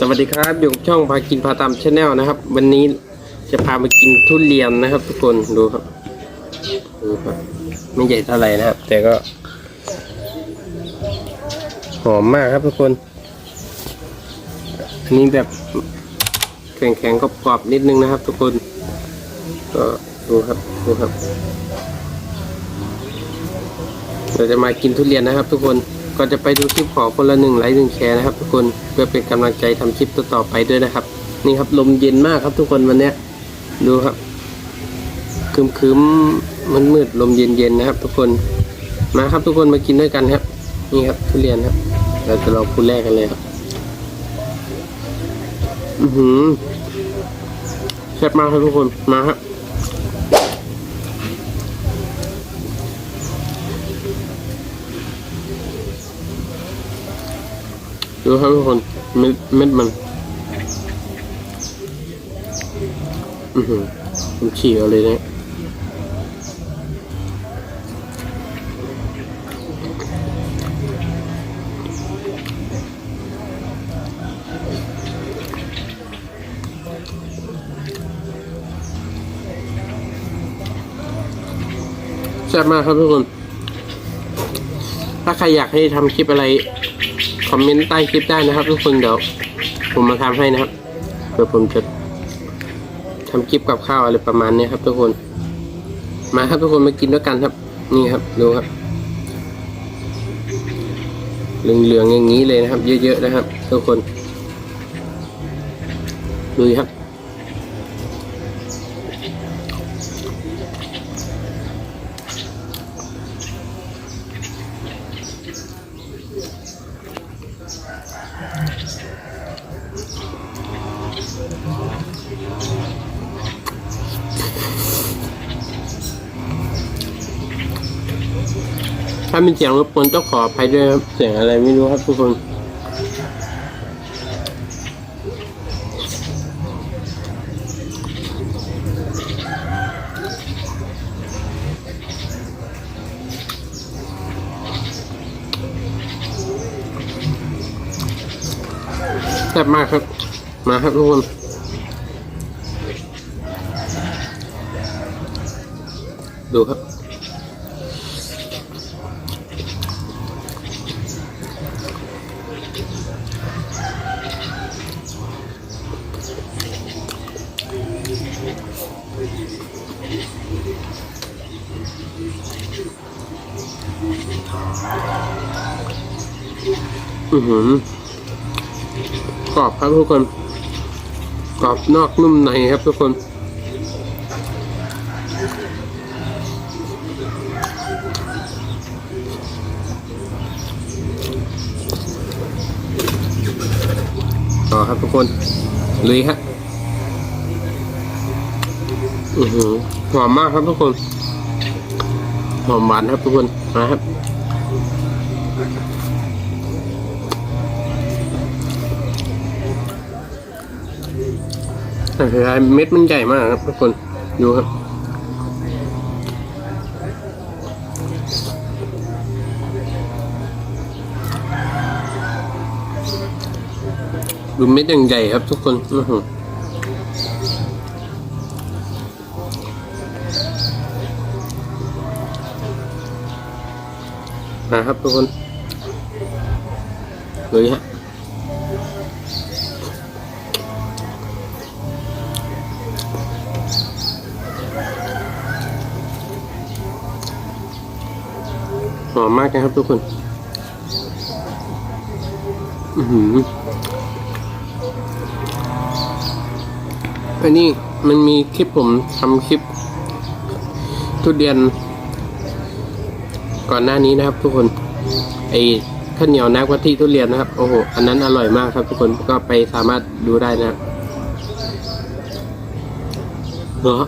สวัสดีครับอยู่กับช่องพากินพาตามชาแนลนะครับ วันนี้จะพามากินทุเรียนนะครับ ทุกคนดูครับดูครับไม่ใหญ่เท่าไหร่นะครับ แต่ก็ หอมมากครับทุกคนอันนี้แบบแข็งๆกรอบๆนิดนึงนะครับ ทุกคน ก็ดูครับดูครับ เราจะมากินทุเรียนนะครับ ทุกคน ก็จะไปดูคลิปขอคนละหนึ่งไลค์หนึ่งแชร์นะครับ ทุกคนเพื่อเป็นกำลังใจทำคลิปต่อๆไปด้วยนะครับ นี่ครับลมเย็นมากครับทุกคนวันเนี้ยดูครับคืมคืมมันมืดลมเย็นๆนะครับ ทุกคนมาครับทุกคนมากินด้วยกันครับ นี่ครับทุเรียนครับ เราจะลองคุณแรกกันเลยครับ อือหือแซ่บมากครับทุกคนมาครับ ดูครับทุกคนเม็ดเม็ดมันอือหือผมฉีกเอาเลยเนี่ยแซ่บมากครับทุกคน ถ้าใครอยากให้ทำคลิปอะไร อมเมนต์ใต้คลิปได้นะครับ ทุกคนเดี๋ยวผมมาทำให้นะครับเดี๋ยวผมจะทำคลิปกับข้าวอะไรประมาณนี้ครับ ทุกคน มาครับทุกคนมากินด้วยกันครับ นี่ครับดูครับเหลืองๆอย่างนี้เลยนะครับ เยอะๆนะครับ ทุกคนดูครับ ถ้ามีเสียงรบกวนต้องขออภัยด้วยครับเสียงอะไรไม่รู้ครับทุกคนแซ่บมากครับ มาครับทุกคนดูครับ อือหือกรอบครับทุกคน กรอบนอกนุ่มในครับทุกคนต่อครับทุกคนลุยฮะอือหือหอมมากครับทุกคน หอมหวานครับทุกคนมาครับ แต่คือเม็ดมันใหญ่มากครับทุกคนดูครับดูเม็ดอย่างใหญ่ครับทุกคนอือหือมาครับทุกคนเลยฮะ หอมมากนะครับทุกคนอือหืออันนี้มันมีคลิปผมทำคลิป ทุเรียน ก่อนหน้านี้นะครับทุกคน ไอ้ข้าวเหนียวน้ำกะทิทุเรียนนะครับ โอ้โห อันนั้นอร่อยมากครับทุกคนก็ไปสามารถดูได้นะครับเหรอ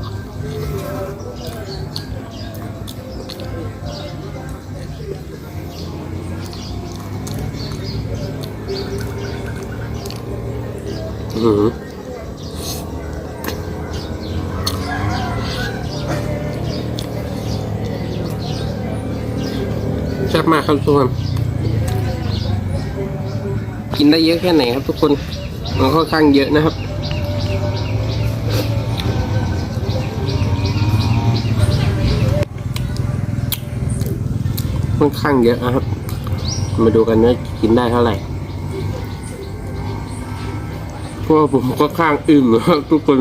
แซ่บมากครับทุกคนกินได้เยอะแค่ไหนครับทุกคนมันค่อนข้างเยอะนะครับค่อนข้างเยอะนะครับ มาดูกันว่ากินได้เท่าไหร่ พราะว่าผมก็ข้างอิ่มนะครับทุกคน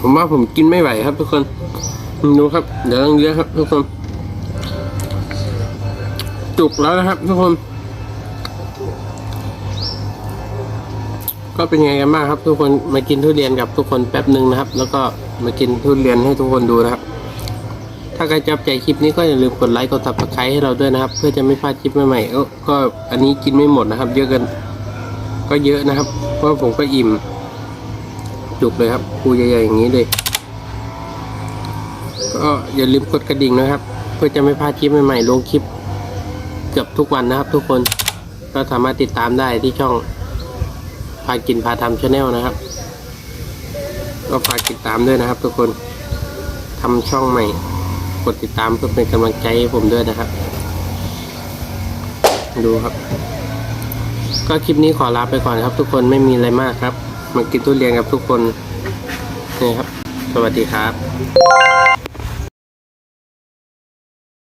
ผมว่าผมกินไม่ไหวครับทุกคน ดูครับ เดี๋ยวต้องเยอะครับทุกคน จุกแล้วนะครับทุกคน ก็เป็นไงกันบ้างครับ ทุกคนมากินทุเรียนกับทุกคนแป๊บหนึ่งนะครับ แล้วก็มากินทุเรียนให้ทุกคนดูนะครับ ถ้าใครชอบใจคลิปนี้ก็อย่าลืมกดไลค์กดซับสไครต์ให้เราด้วยนะครับ เพื่อจะไม่พลาดคลิปใหม่ๆเออก็อันนี้กินไม่หมดนะครับ เยอะเกินก็เยอะนะครับ เพราะผมก็อิ่ม จุกเลยครับปูใหญ่ๆอย่างนี้เลยก็อย่าลืมกดกระดิ่งนะครับ เพื่อจะไม่พลาดคลิปใหม่ๆลงคลิป เกือบทุกวันนะครับ ทุกคนก็สามารถติดตามได้ที่ช่องพากินพาทำชาแนลนะครับ ก็ฝากติดตามด้วยนะครับ ทุกคนทำช่องใหม่ กดติดตามเพื่อเป็นกำลังใจให้ผมด้วยนะครับ ดูครับ ก็คลิปนี้ขอลาไปก่อนครับ ทุกคนไม่มีอะไรมากครับ มากินทุเรียนกับทุกคนนี่ครับ สวัสดีครับ